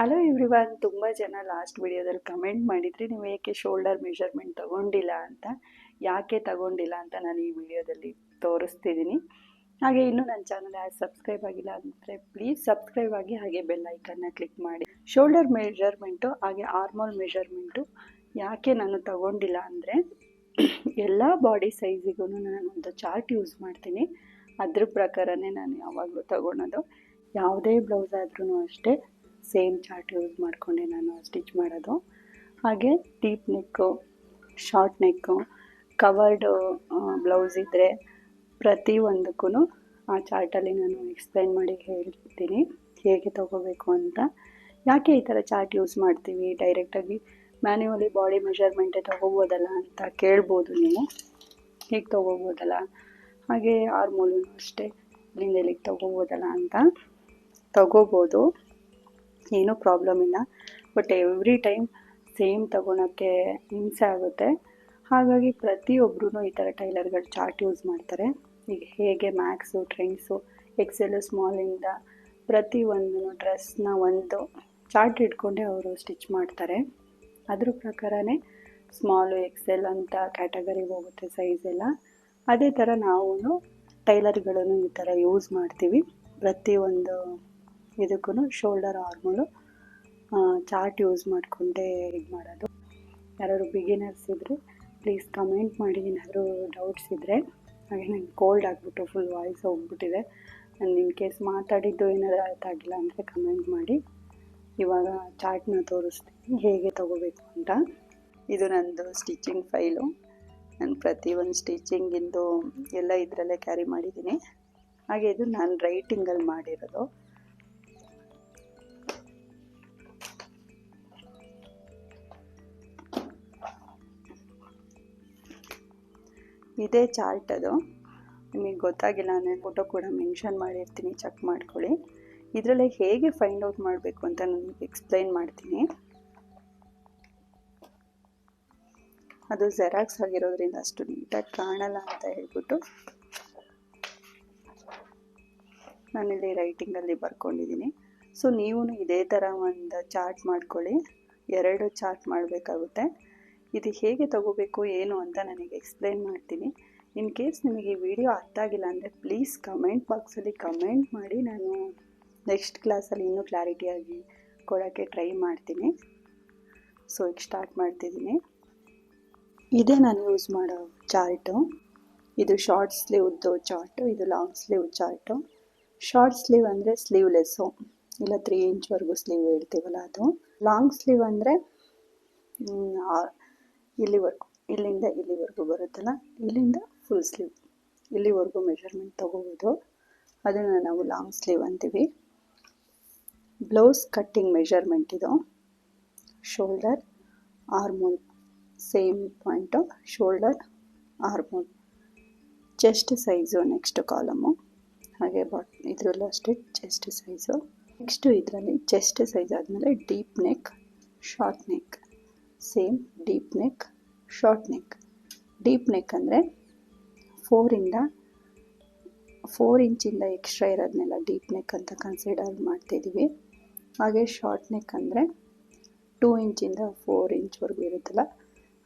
Hello everyone ತುಂಬ ಜನ last ವಿಡಿಯೋದಲ್ಲಿ ಕಮೆಂಟ್ ಮಾಡಿದ್ರಿ ನೀವು ಏಕೆ ಶೋಲ್ಡರ್ ಮೆಷರ್ಮೆಂಟ್ ತಗೊಂಡಿಲ್ಲ ಅಂತ? ಯಾಕೆ ತಗೊಂಡಿಲ್ಲ ಅಂತ ನಾನು ಈ ವಿಡಿಯೋದಲ್ಲಿ ತೋರಿಸ್ತಿದ್ದೀನಿ. ಹಾಗೆ ಇನ್ನೂ ನನ್ನ ಚಾನಲ್ ಯಾರು ಸಬ್ಸ್ಕ್ರೈಬ್ ಆಗಿಲ್ಲ ಅಂದರೆ ಪ್ಲೀಸ್ ಸಬ್ಸ್ಕ್ರೈಬ್ ಆಗಿ ಹಾಗೆ ಬೆಲ್ ಐಕನ್ನ ಕ್ಲಿಕ್ ಮಾಡಿ. ಶೋಲ್ಡರ್ ಮೆಷರ್ಮೆಂಟು ಹಾಗೆ ಆರ್ಮಲ್ ಮೆಷರ್ಮೆಂಟು ಯಾಕೆ ನಾನು ತಗೊಂಡಿಲ್ಲ ಅಂದರೆ ಎಲ್ಲ ಬಾಡಿ ಸೈಜಿಗೂ ನಾನು ಒಂದು ಚಾರ್ಟ್ ಯೂಸ್ ಮಾಡ್ತೀನಿ. ಅದ್ರ ಪ್ರಕಾರನೇ ನಾನು ಯಾವಾಗಲೂ ತಗೊಳೋದು. ಯಾವುದೇ ಬ್ಲೌಸ್ ಆದ್ರೂ ಅಷ್ಟೇ. ಸೇಮ್ ಚಾರ್ಟ್ ಯೂಸ್ ಮಾಡಿಕೊಂಡೆ ನಾನು, ಸ್ಟಿಚ್ ಮಾಡೋದು. ಹಾಗೆ deep neck, short neck, covered blouse ಇದ್ದರೆ ಪ್ರತಿಯೊಂದಕ್ಕೂ ಆ ಚಾರ್ಟಲ್ಲಿ ನಾನು ಎಕ್ಸ್ಪ್ಲೈನ್ ಮಾಡಿ ಹೇಳ್ತೀನಿ, ಹೇಗೆ ತೊಗೋಬೇಕು ಅಂತ. ಯಾಕೆ ಈ ಥರ ಚಾರ್ಟ್ ಯೂಸ್ ಮಾಡ್ತೀವಿ? ಡೈರೆಕ್ಟಾಗಿ ಮ್ಯಾನ್ಯುವಲಿ ಬಾಡಿ ಮೆಷರ್ಮೆಂಟೇ ತೊಗೋಬೋದಲ್ಲ ಅಂತ ಕೇಳ್ಬೋದು ನೀವು. ಹೀಗೆ ತೊಗೋಬೋದಲ್ಲ? ಹಾಗೆ ಆರ್ಮೋಲೂ ಅಷ್ಟೇ, ಇಲ್ಲಿಂದ ಇಲ್ಲಿಗೆ ತೊಗೋಬೋದಲ್ಲ ಅಂತ ತಗೋಬೋದು. ಏನೂ ಪ್ರಾಬ್ಲಮ್ ಇಲ್ಲ. ಬಟ್ ಎವ್ರಿ ಟೈಮ್ ಸೇಮ್ ತಗೊಳಕ್ಕೆ ಹಿಂಸೆ ಆಗುತ್ತೆ. ಹಾಗಾಗಿ ಪ್ರತಿಯೊಬ್ಬರೂ ಈ ಥರ ಟೈಲರ್ಗಳು ಚಾರ್ಟ್ ಯೂಸ್ ಮಾಡ್ತಾರೆ. ಈಗ ಹೇಗೆ ಮ್ಯಾಕ್ಸು ಟ್ರೆಂಡ್ಸು ಎಕ್ಸೆಲು ಸ್ಮಾಲಿಂದ ಪ್ರತಿಯೊಂದು ಡ್ರೆಸ್ನ ಒಂದು ಚಾರ್ಟ್ ಇಟ್ಕೊಂಡೆ ಅವರು ಸ್ಟಿಚ್ ಮಾಡ್ತಾರೆ. ಅದ್ರ ಪ್ರಕಾರನೇ ಸ್ಮಾಲು ಎಕ್ಸೆಲ್ ಅಂತ ಕ್ಯಾಟಗರಿಗೆ ಹೋಗುತ್ತೆ ಸೈಜ್ ಎಲ್ಲ. ಅದೇ ಥರ ನಾವು ಟೈಲರ್ಗಳನ್ನು ಈ ಥರ ಯೂಸ್ ಮಾಡ್ತೀವಿ. ಪ್ರತಿಯೊಂದು ಇದಕ್ಕೂ ಶೋಲ್ಡರ್ ಆರ್ಮೋಲು ಚಾರ್ಟ್ ಯೂಸ್ ಮಾಡಿಕೊಂಡೇ ಇದು ಮಾಡೋದು. ಯಾರಾದ್ರು ಬಿಗಿನರ್ಸ್ ಇದ್ದರೆ ಪ್ಲೀಸ್ ಕಮೆಂಟ್ ಮಾಡಿ, ಏನಾದರೂ ಡೌಟ್ಸ್ ಇದ್ದರೆ ಹಾಗೆ ನಂಗೆ ಕೋಲ್ಡ್ ಆಗಿಬಿಟ್ಟು ಫುಲ್ ವಾಯ್ಸ್ ಹೋಗ್ಬಿಟ್ಟಿದೆ. ನಾನು ಇನ್ ಕೇಸ್ ಮಾತಾಡಿದ್ದು ಏನಾದರೂ ಅರ್ಥ ಆಗಿಲ್ಲ ಅಂದರೆ ಕಮೆಂಟ್ ಮಾಡಿ. ಇವಾಗ ಚಾರ್ಟ್ನ ತೋರಿಸ್ತೀನಿ, ಹೇಗೆ ತೊಗೋಬೇಕು ಅಂತ. ಇದು ನಂದು ಸ್ಟಿಚಿಂಗ್ ಫೈಲು ನಾನು ಪ್ರತಿಯೊಂದು ಸ್ಟಿಚಿಂಗಿಂದು ಎಲ್ಲ ಇದರಲ್ಲೇ ಕ್ಯಾರಿ ಮಾಡಿದ್ದೀನಿ. ಹಾಗೆ ಇದು ನಾನು ರೈಟಿಂಗಲ್ಲಿ ಮಾಡಿರೋದು. ಇದೇ ಚಾರ್ಟ್ ಅದು. ನಿಮಗೆ ಗೊತ್ತಾಗಿಲ್ಲ ಅಂದರೆ ಫೋಟೋ ಕೂಡ ಮೆನ್ಷನ್ ಮಾಡಿರ್ತೀನಿ ಚೆಕ್ ಮಾಡ್ಕೊಳ್ಳಿ. ಇದರಲ್ಲಿ ಹೇಗೆ ಫೈಂಡ್ ಔಟ್ ಮಾಡಬೇಕು ಅಂತ ನಾನು ಎಕ್ಸ್ಪ್ಲೈನ್ ಮಾಡ್ತೀನಿ. ಅದು ಜೆರಾಕ್ಸ್ ಆಗಿರೋದ್ರಿಂದ ಅಷ್ಟು ನೀಟಾಗಿ ಕಾಣಲ್ಲ ಅಂತ ಹೇಳ್ಬಿಟ್ಟು ನಾನಿಲ್ಲಿ ರೈಟಿಂಗಲ್ಲಿ ಬರ್ಕೊಂಡಿದ್ದೀನಿ. ಸೊ ನೀವು ಇದೇ ಥರ ಒಂದು ಚಾರ್ಟ್ ಮಾಡ್ಕೊಳ್ಳಿ. ಎರಡು ಚಾರ್ಟ್ ಮಾಡಬೇಕಾಗುತ್ತೆ. ಇದು ಹೇಗೆ ತಗೋಬೇಕು, ಏನು ಅಂತ ನನಗೆ ಎಕ್ಸ್ಪ್ಲೈನ್ ಮಾಡ್ತೀನಿ. ಇನ್ ಕೇಸ್ ನಿಮಗೆ ಈ ವಿಡಿಯೋ ಅರ್ಥ ಆಗಿಲ್ಲ ಅಂದರೆ ಪ್ಲೀಸ್ ಕಮೆಂಟ್ ಬಾಕ್ಸಲ್ಲಿ ಕಮೆಂಟ್ ಮಾಡಿ. ನಾನು ನೆಕ್ಸ್ಟ್ ಕ್ಲಾಸಲ್ಲಿ ಇನ್ನೂ ಕ್ಲಾರಿಟಿಯಾಗಿ ಕೊಡೋಕ್ಕೆ ಟ್ರೈ ಮಾಡ್ತೀನಿ. ಸೊ ಈಗ ಸ್ಟಾರ್ಟ್ ಮಾಡ್ತಿದ್ದೀನಿ. ಇದೇ ನಾನು ಯೂಸ್ ಮಾಡೋ ಚಾರ್ಟು ಇದು ಶಾರ್ಟ್ ಸ್ಲೀವ್ದು ಚಾರ್ಟು ಇದು long sleeve chart short sleeve ಅಂದರೆ ಸ್ಲೀವ್ಲೆಸ್ಸು ಇಲ್ಲ ತ್ರೀ ಇಂಚ್ವರೆಗೂ ಸ್ಲೀವ್ ಇಡ್ತೀವಲ್ಲ ಅದು. ಲಾಂಗ್ ಸ್ಲೀವ್ ಅಂದರೆ ಇಲ್ಲಿವರೆಗೂ, ಇಲ್ಲಿಂದ ಇಲ್ಲಿವರೆಗೂ ಬರುತ್ತಲ್ಲ? ಇಲ್ಲಿಂದ ಫುಲ್ ಸ್ಲೀವ್ ಇಲ್ಲಿವರೆಗೂ ಮೆಷರ್ಮೆಂಟ್ ತೊಗೋಬೋದು. ಅದನ್ನು ನಾವು ಲಾಂಗ್ ಸ್ಲೀವ್ ಅಂತೀವಿ. ಬ್ಲೌಸ್ ಕಟ್ಟಿಂಗ್ ಮೆಷರ್ಮೆಂಟ್ ಇದು. Shoulder armhole same point shoulder armhole chest size next column ಹಾಗೆ ಬಾಟ್ ಇದರಲ್ಲೂ ಅಷ್ಟೇ ಚೆಸ್ಟ್ ಸೈಜು ನೆಕ್ಸ್ಟು ಇದರಲ್ಲಿ ಚೆಸ್ಟ್ ಸೈಜ್ ಆದಮೇಲೆ deep neck short neck same deep neck, short neck. Deep neck ಅಂದರೆ ಫೋರಿಂದ four ಇಂಚಿಂದ extra ಇರೋದನ್ನೆಲ್ಲ ಡೀಪ್ ನೆಕ್ ಅಂತ ಕನ್ಸಿಡರ್ ಮಾಡ್ತಿದ್ದೀವಿ ಹಾಗೆ ಶಾರ್ಟ್ ನೆಕ್ ಅಂದರೆ ಟೂ ಇಂಚಿಂದ ಫೋರ್ ಇಂಚ್ವರೆಗೂ ಇರುತ್ತಲ್ಲ,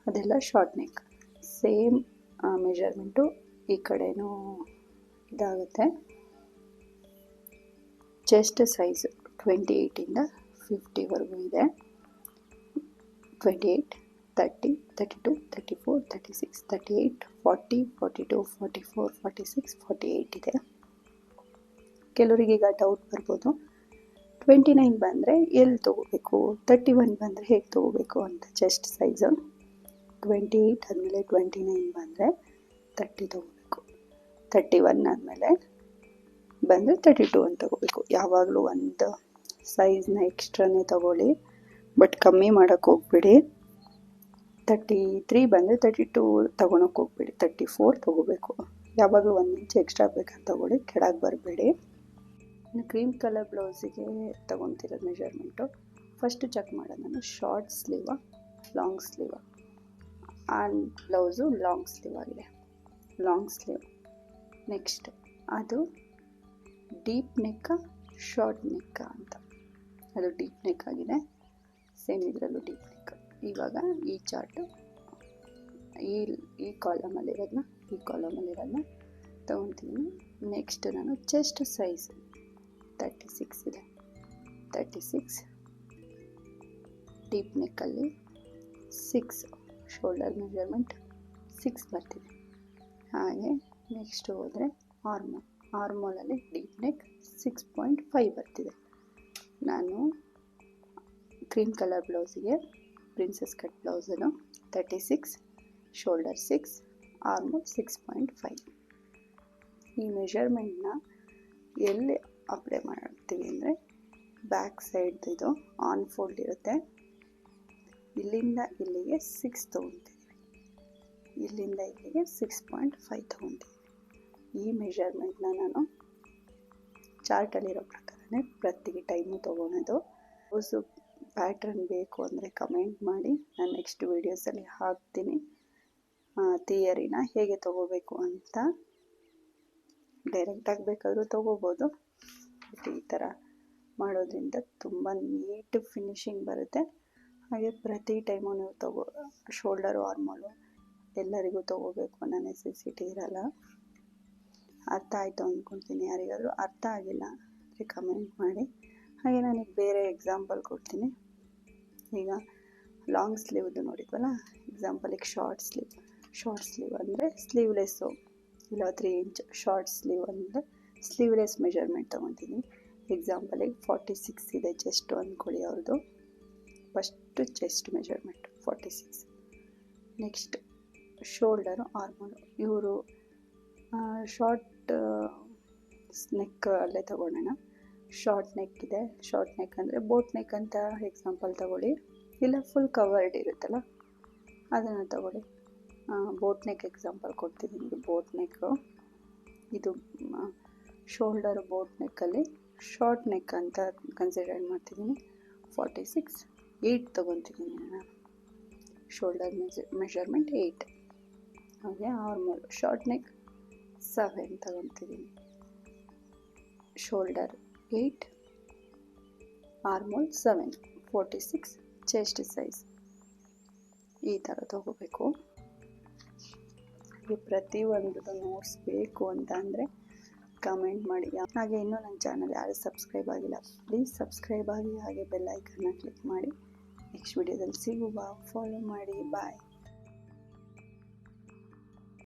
ಅದೆಲ್ಲ ಶಾರ್ಟ್ ನೆಕ್. ಸೇಮ್ ಮೆಜರ್ಮೆಂಟು ಈ ಕಡೆನೂ ಇದಾಗುತ್ತೆ. ಚೆಸ್ಟ್ ಸೈಜ್ ಟ್ವೆಂಟಿ ಏಯ್ಟಿಂದ ಫಿಫ್ಟಿವರೆಗೂ ಇದೆ. Twenty eight thirty thirty two thirty four thirty six thirty eight forty forty two forty four forty six forty eight ಇದೆ. ಕೆಲವರಿಗೆ ಈಗ ಡೌಟ್ ಬರ್ಬೋದು. ಟ್ವೆಂಟಿ ನೈನ್ ಬಂದರೆ ಎಲ್ಲಿ ತೊಗೋಬೇಕು? ತರ್ಟಿ ಒನ್ ಬಂದರೆ ಹೇಗೆ ತೊಗೋಬೇಕು ಅಂತ ಚೆಸ್ಟ್ ಸೈಜು ಟ್ವೆಂಟಿ ಏಯ್ಟ್ ಆದಮೇಲೆ ಟ್ವೆಂಟಿ ನೈನ್ ಬಂದರೆ ತರ್ಟಿ ತೊಗೋಬೇಕು. ತರ್ಟಿ ಒನ್ ಆದಮೇಲೆ ಬಂದರೆ ತರ್ಟಿ ಟು ಅಂತ ತೊಗೋಬೇಕು. ಯಾವಾಗಲೂ ಒಂದು ಸೈಜ್ನ ಎಕ್ಸ್ಟ್ರಾನೇ ತೊಗೊಳ್ಳಿ. ಬಟ್ ಕಮ್ಮಿ ಮಾಡೋಕ್ಕೆ ಹೋಗ್ಬೇಡಿ. ತರ್ಟಿ ತ್ರೀ ಬಂದರೆ ತರ್ಟಿ ಟೂ ತೊಗೊಳಕ್ಕೆ ಹೋಗ್ಬೇಡಿ. ತರ್ಟಿ ಫೋರ್ ತೊಗೋಬೇಕು. ಯಾವಾಗಲೂ ಒಂದು ಇಂಚು ಎಕ್ಸ್ಟ್ರಾ ಬೇಕಂತ ತೊಗೊಳ್ಳಿ, ಕೆಳಗೆ ಬರಬೇಡಿ. ಇನ್ನು ಕ್ರೀಮ್ ಕಲರ್ ಬ್ಲೌಸಿಗೆ ತೊಗೊತಿರೋದು ಮೆಷರ್ಮೆಂಟು ಫಸ್ಟು ಚೆಕ್ ಮಾಡೋದು ನಾನು short sleeve long sleeve and blouse long sleeve ಆಗಿದೆ. ಲಾಂಗ್ ಸ್ಲೀವ್ ನೆಕ್ಸ್ಟ್ ಅದು ಡೀಪ್ ನೆಕ್ಕ ಶಾರ್ಟ್ ನೆಕ್ಕ ಅಂತ. ಅದು ಡೀಪ್ ನೆಕ್ ಆಗಿದೆ. ಸೇಮ್ ಇದರಲ್ಲೂ ಡೀಪ್ ಕ್ಲಿಕ್ ಇವಾಗ ಈ ಚಾರ್ಟು ಈ ಈ ಕಾಲಮಲ್ಲಿರೋದನ್ನ ಈ ಕಾಲಮಲ್ಲಿರೋದನ್ನ ತೊಗೊತೀನಿ. ನೆಕ್ಸ್ಟ್ ನಾನು ಚೆಸ್ಟ್ ಸೈಜ್ ತರ್ಟಿ ಸಿಕ್ಸ್ ಇದೆ. ತರ್ಟಿ ಸಿಕ್ಸ್ ಡೀಪ್ ನೆಕ್ಕಲ್ಲಿ ಸಿಕ್ಸ್ ಶೋಲ್ಡರ್ ಮೆಜರ್ಮೆಂಟ್ ಸಿಕ್ಸ್ ಬರ್ತಿದೆ. ಹಾಗೆ ನೆಕ್ಸ್ಟ್ ಹೋದರೆ armhole ಆರ್ಮೋಲಲ್ಲಿ deep neck six point five ಬರ್ತಿದೆ. ನಾನು ಕ್ರೀಮ್ ಕಲರ್ ಬ್ಲೌಸಿಗೆ princess cut ಬ್ಲೌಸನ್ನು thirty six shoulder six arm six point five ಈ ಮೆಷರ್ಮೆಂಟ್ನ ಎಲ್ಲಿ ಅಪ್ಲೈ ಮಾಡ್ತೀವಿ ಅಂದರೆ ಬ್ಯಾಕ್ ಸೈಡ್ ಇದು ಆನ್ ಫೋಲ್ಡ್ ಇರುತ್ತೆ. ಇಲ್ಲಿಂದ ಇಲ್ಲಿಗೆ ಸಿಕ್ಸ್ ತೊಗೊತೀವಿ. ಇಲ್ಲಿಂದ ಇಲ್ಲಿಗೆ ಸಿಕ್ಸ್ ಪಾಯಿಂಟ್ ಫೈವ್ ತೊಗೊತೀವಿ. ಈ ಮೆಷರ್ಮೆಂಟ್ನ ನಾನು ಚಾರ್ಟಲ್ಲಿರೋ ಪ್ರಕಾರನೇ ಪ್ರತಿ ಟೈಮು ತೊಗೊಳೋದು. ಬ್ಲೌಸು ಪ್ಯಾಟ್ರನ್ ಬೇಕು ಅಂದರೆ ಕಮೆಂಟ್ ಮಾಡಿ. ನಾನು ನೆಕ್ಸ್ಟ್ ವೀಡಿಯೋಸಲ್ಲಿ ಹಾಕ್ತೀನಿ. ಥಿಯರಿನ ಹೇಗೆ ತೊಗೋಬೇಕು ಅಂತ ಡೈರೆಕ್ಟಾಗಿ ಬೇಕಾದರೂ ತೊಗೋಬೋದು. ಬಟ್ ಈ ಥರ ಮಾಡೋದ್ರಿಂದ ತುಂಬ ನೀಟ್ ಫಿನಿಶಿಂಗ್ ಬರುತ್ತೆ. ಹಾಗೆ ಪ್ರತಿ ಟೈಮು ನೀವು ತಗೋ ಶೋಲ್ಡರು ಆರ್ಮಲು ಎಲ್ಲರಿಗೂ ತೊಗೋಬೇಕು. ಅನ್ನೋ ನೆಸೆಸಿಟಿ ಇರಲ್ಲ. ಅರ್ಥ ಆಯಿತು ಅಂದ್ಕೊಳ್ತೀನಿ ಯಾರಿಗಾದರೂ. ಅರ್ಥ ಆಗಿಲ್ಲ ಅಂದರೆ ಕಮೆಂಟ್ ಮಾಡಿ. ಹಾಗೆ ನನಗೆ ಬೇರೆ ಎಕ್ಸಾಂಪಲ್ ಕೊಡ್ತೀನಿ. ಈಗ ಲಾಂಗ್ ಸ್ಲೀವ್ದು ನೋಡಿದ್ವಲ್ಲ ಈಗ ಶಾರ್ಟ್ ಸ್ಲೀವ್ ಶಾರ್ಟ್ ಸ್ಲೀವ್ ಅಂದರೆ ಸ್ಲೀವ್ಲೆಸ್ಸು ಇಲ್ಲ ತ್ರೀ ಇಂಚ್ ಶಾರ್ಟ್ ಸ್ಲೀವ್ ಅಂದರೆ ಸ್ಲೀವ್ಲೆಸ್ ಮೆಜರ್ಮೆಂಟ್ ತೊಗೊತೀನಿ. ಎಕ್ಸಾಂಪಲಿಗೆ ಫಾರ್ಟಿ ಸಿಕ್ಸ್ ಇದೆ ಚೆಸ್ಟು ಅಂದ್ಕೊಳ್ಳಿ ಅವ್ರದ್ದು first chest measurement forty six next shoulder armhole ಇವರು ಶಾರ್ಟ್ ನೆಕ್ ಅಲ್ಲೇ ತಗೊಳ್ಳೋಣ. ಶಾರ್ಟ್ ನೆಕ್ ಇದೆ. ಶಾರ್ಟ್ ನೆಕ್ ಅಂದರೆ ಬೋಟ್ ನೆಕ್ ಅಂತ ಎಕ್ಸಾಂಪಲ್ ತಗೊಳ್ಳಿ. ಇಲ್ಲ ಫುಲ್ ಕವರ್ಡ್ ಇರುತ್ತಲ್ಲ, ಅದನ್ನು ತಗೊಳ್ಳಿ. ಬೋಟ್ ನೆಕ್ ಎಕ್ಸಾಂಪಲ್ ಕೊಡ್ತಿದ್ದೀನಿ ಬೋಟ್ ನೆಕ್ಕು ಇದು ಶೋಲ್ಡರ್ ಬೋಟ್ ನೆಕ್ಕಲ್ಲಿ ಶಾರ್ಟ್ ನೆಕ್ ಅಂತ ಕನ್ಸಿಡರ್ ಮಾಡ್ತಿದ್ದೀನಿ. ಫಾರ್ಟಿ ಸಿಕ್ಸ್ ಏಯ್ಟ್ ತೊಗೊತಿದ್ದೀನಿ ನಾನು. ಶೋಲ್ಡರ್ ಮೆಜರ್ ಮೆಷರ್ಮೆಂಟ್ ಏಯ್ಟ್ ಹಾಗೆ armhole short neck seven ತೊಗೊತಿದ್ದೀನಿ. Shoulder eight armhole seven forty six chest size ಈ ಥರ ತಗೋಬೇಕು. ಈ ಪ್ರತಿಯೊಂದು ನೋಟ್ಸ್ ಬೇಕು ಅಂತ ಅಂದರೆ ಕಮೆಂಟ್ ಮಾಡಿ. ಹಾಗೆ ಇನ್ನೂ ನನ್ನ ಚಾನಲ್ ಯಾರು ಸಬ್ಸ್ಕ್ರೈಬ್ ಆಗಿಲ್ಲ ಪ್ಲೀಸ್ ಸಬ್ಸ್ಕ್ರೈಬ್ ಆಗಿ ಹಾಗೆ ಬೆಲ್ ಐಕನ್ನ ಕ್ಲಿಕ್ ಮಾಡಿ. ನೆಕ್ಸ್ಟ್ ವಿಡಿಯೋದಲ್ಲಿ ಸಿಗುವ ಫಾಲೋ ಮಾಡಿ. ಬಾಯ್